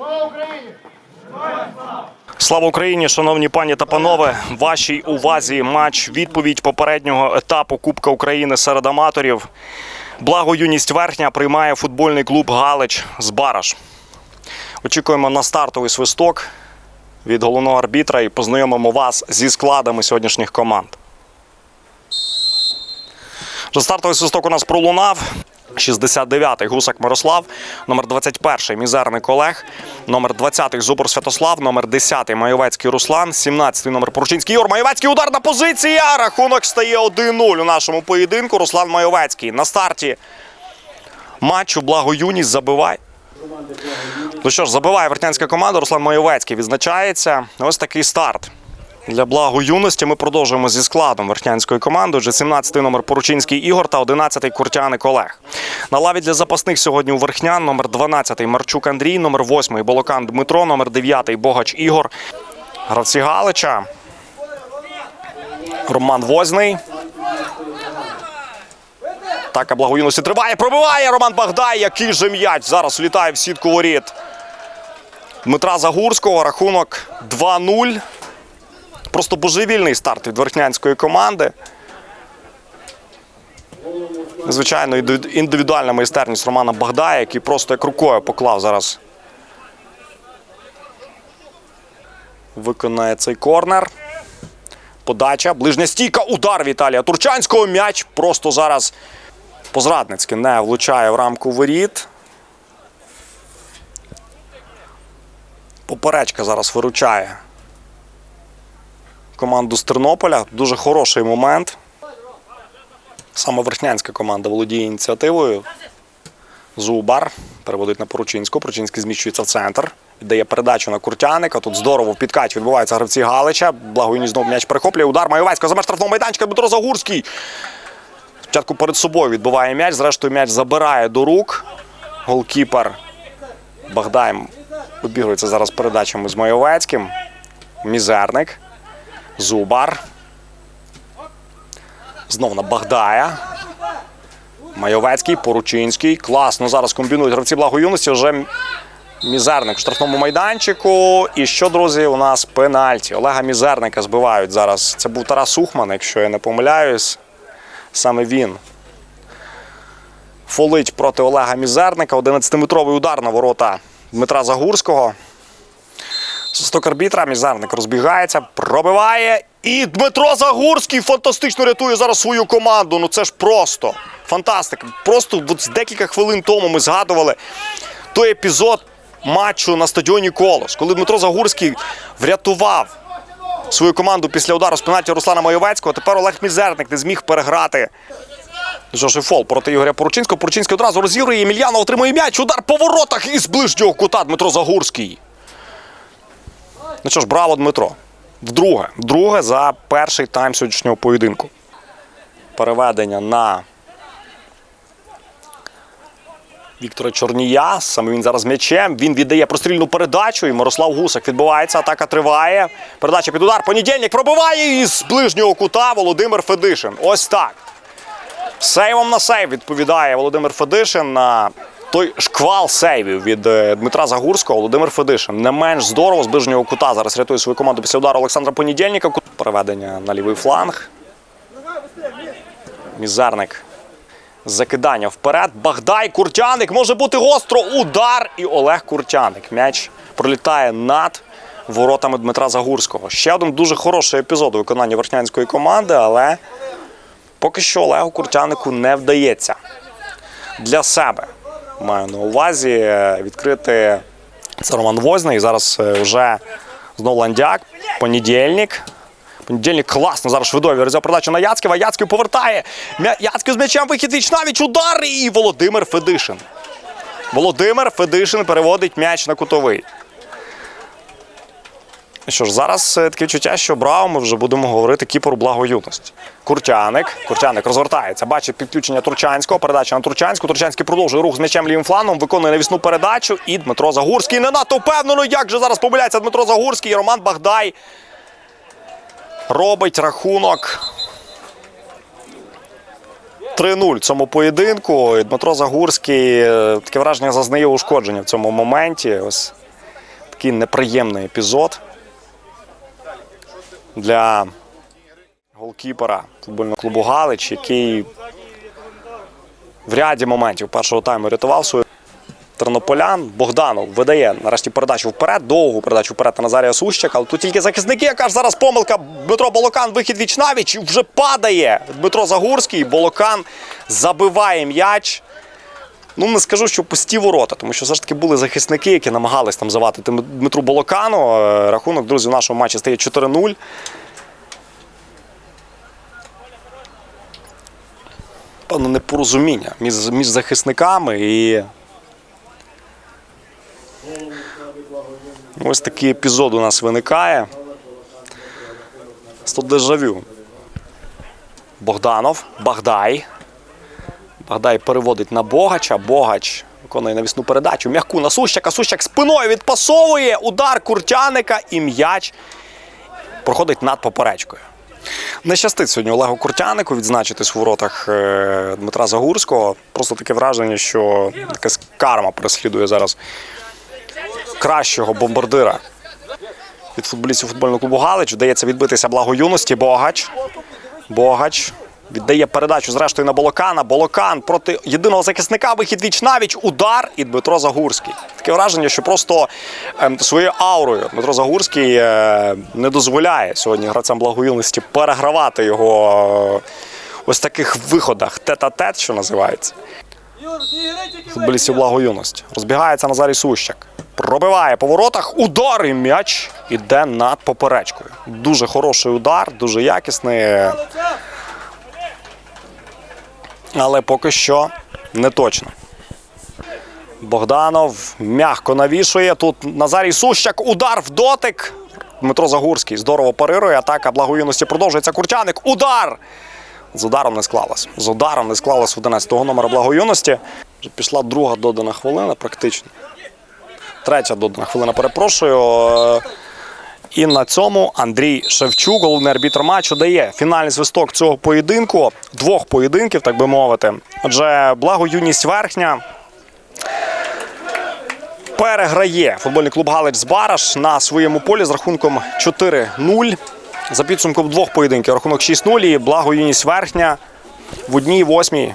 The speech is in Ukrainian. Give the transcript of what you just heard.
Слава Україні! Слава Україні, шановні пані та панове. Вашій увазі матч відповідь попереднього етапу Кубка України серед аматорів. Благо юність верхня приймає футбольний клуб Галич з Бараш. Очікуємо на стартовий свисток від головного арбітра і познайомимо вас зі складами сьогоднішніх команд. Стартовий свисток у нас пролунав. 69-й Гусак Мирослав, номер 21-й Мізерник Олег, номер 20-й Зубор Святослав, номер 10-й Майовецький Руслан, 17-й номер Поручинський Юр. Майовецький ударна позиція. Рахунок стає 1-0 у нашому поєдинку. Руслан Майовецький на старті матчу. Благо юність забивай. Ну що ж, забиває вертянська команда. Руслан Майовецький відзначається. Ось такий старт. Для благо юності ми продовжуємо зі складом верхнянської команди. Вже 17-й номер Поручинський Ігор та 11-й Куртяник Олег. На лаві для запасних сьогодні у Верхнян номер 12-й Марчук Андрій, номер 8-й Болокан Дмитро, номер 9-й Богач Ігор. Гравці Галича. Роман Возний. Така благоюності триває. Пробиває Роман Багдай. Який же м'яч. Зараз влітає в сітку воріт. Дмитра Загурського. Рахунок 2-0. Просто божевільний старт від верхнянської команди. Звичайно, індивідуальна майстерність Романа Багдая, який просто як рукою поклав зараз. Виконає цей корнер. Подача. Ближня стійка. Удар Віталія Турчанського. М'яч просто зараз позрадницьки не влучає в рамку воріт. Поперечка зараз виручає команду з Тернополя. Дуже хороший момент. Саме верхнянська команда володіє ініціативою. Зубар переводить на Поручинську. Поручинський зміщується в центр. Віддає передачу на Куртяника. Тут здорово в підкаті відбуваються гравці Галича. Благоюні знову м'яч перехоплює. Удар Майовецького за штрафного майданчика. Дмитро Загурський. Спочатку перед собою відбиває м'яч. Зрештою, м'яч забирає до рук. Голкіпер Богдай обігрується зараз передачами з Майовецьким. Мізерник. Зубар. Знов на Багдая. Майовецький, Поручинський. Класно зараз комбінують гравці благоюності. Вже Мізерник в штрафному майданчику. І що, друзі, у нас пенальті. Олега Мізерника збивають зараз. Це був Тарас Ухман, якщо я не помиляюсь. Саме він. Фолить проти Олега Мізерника. 11-метровий удар на ворота Дмитра Загурського. Свисток арбітра, Мізерник розбігається, пробиває. І Дмитро Загурський фантастично рятує зараз свою команду. Ну це ж просто фантастика. Просто от з декілька хвилин тому ми згадували той епізод матчу на стадіоні Колос, коли Дмитро Загурський врятував свою команду після удару з пенальті Руслана Майовецького. Тепер Олег Мізерник не зміг переграти. Жоши фол проти Ігоря Поручинського. Поручинський одразу розігрує. Емельянов отримує м'яч. Удар по воротах із ближнього кута Дмитро Загурський. Ну що ж, браво, Дмитро. Вдруге, вдруге за перший тайм сьогоднішнього поєдинку. Переведення на Віктора Чорнія. Саме він зараз м'ячем. Він віддає прострільну передачу. І Мирослав Гусак відбувається. Атака триває. Передача під удар. Понедільник пробиває із ближнього кута Володимир Федишин. Ось так. Сейвом на сейв відповідає Володимир Федишин на той шквал сейвів від е, Дмитра Загурського. Володимир Федишин не менш здорово з ближнього кута. Зараз рятує свою команду після удару Олександра Понедільника. Переведення на лівий фланг. Мізерник. Закидання вперед. Богдай Куртяник. Може бути гостро. Удар. І Олег Куртяник. М'яч пролітає над воротами Дмитра Загурського. Ще один дуже хороший епізод у виконанні верхнянської команди, але поки що Олегу Куртянику не вдається для себе. Маю на увазі е, відкрити це Роман Возний. Зараз е, вже знову Ландяк. Понедільник. Понедільник класно. Зараз швидові розяв на Яцьківа. Яцьків повертає. Яцьків з м'ячем вихід віч навіть удар. І Володимир Федишин. Володимир Федишин переводить м'яч на кутовий. Що ж, зараз е, таке відчуття, що браво, ми вже будемо говорити кіпору благоюності. Куртяник. Куртяник розвертається. Бачить підключення Турчанського. Передача на Турчанську. Турчанський продовжує рух з м'ячем лівим фланом, виконує навісну передачу. І Дмитро Загурський не надто впевнено. Як же зараз помиляється Дмитро Загурський. І Роман Богдай робить рахунок 3-0 в цьому поєдинку. І Дмитро Загурський е, таке враження зазнає ушкодження в цьому моменті. Ось такий неприємний епізод для голкіпера футбольного клубу Галич, який в ряді моментів першого тайму рятував свою тернополян. Богданов видає нарешті передачу вперед, довгу передачу вперед на Назарія Сущака. Але тут тільки захисники, яка ж зараз помилка. Дмитро Болокан, вихід віч навіч, вже падає Дмитро Загурський. Болокан забиває м'яч. Ну, не скажу, що пусті ворота, тому що все ж таки були захисники, які намагались там завадити Дмитру Болокану. Е, Рахунок, друзі, в нашому матчі стає 4-0. Певно, непорозуміння між, між захисниками і. Ось такий епізод у нас виникає. Тут дежавю. Богданов, Багдай. Багдай переводить на Богача. Богач виконує навісну передачу. М'яку на Сущака. Сущак спиною відпасовує. Удар Куртяника і м'яч проходить над поперечкою. Не щастить сьогодні Олегу Куртянику відзначитись у воротах е, Дмитра Загурського. Просто таке враження, що якась карма переслідує зараз кращого бомбардира від футболістів футбольного клубу Галич. Вдається відбитися благо юності. Богач. Богач. Віддає передачу зрештою на Болокана. Болокан проти єдиного захисника. Вихід віч навіч. Удар і Дмитро Загурський. Таке враження, що просто ем, своєю аурою Дмитро Загурський е, не дозволяє сьогодні гравцям благоюності перегравати його е, ось таких виходах тет-а-тет, що називається. Футболістів благоюності. Розбігається Назарій Сущак. Пробиває по воротах. Удар і м'яч іде над поперечкою. Дуже хороший удар, дуже якісний. Але поки що не точно. Богданов м'яко навішує. Тут Назарій Сущак. Удар в дотик. Дмитро Загурський здорово парирує. Атака благоюності продовжується. Курчаник. Удар! З ударом не склалось. З ударом не склалось 11-го номера благоюності. Пішла друга додана хвилина, практично. Третя додана хвилина, перепрошую. І на цьому Андрій Шевчук, головний арбітр матчу, дає фінальний свисток цього поєдинку, двох поєдинків, так би мовити. Отже, благоюність верхня переграє футбольний клуб Галич з Бараш на своєму полі з рахунком 4-0. За підсумком двох поєдинків рахунок 6-0 і благо юність верхня в одній восьмій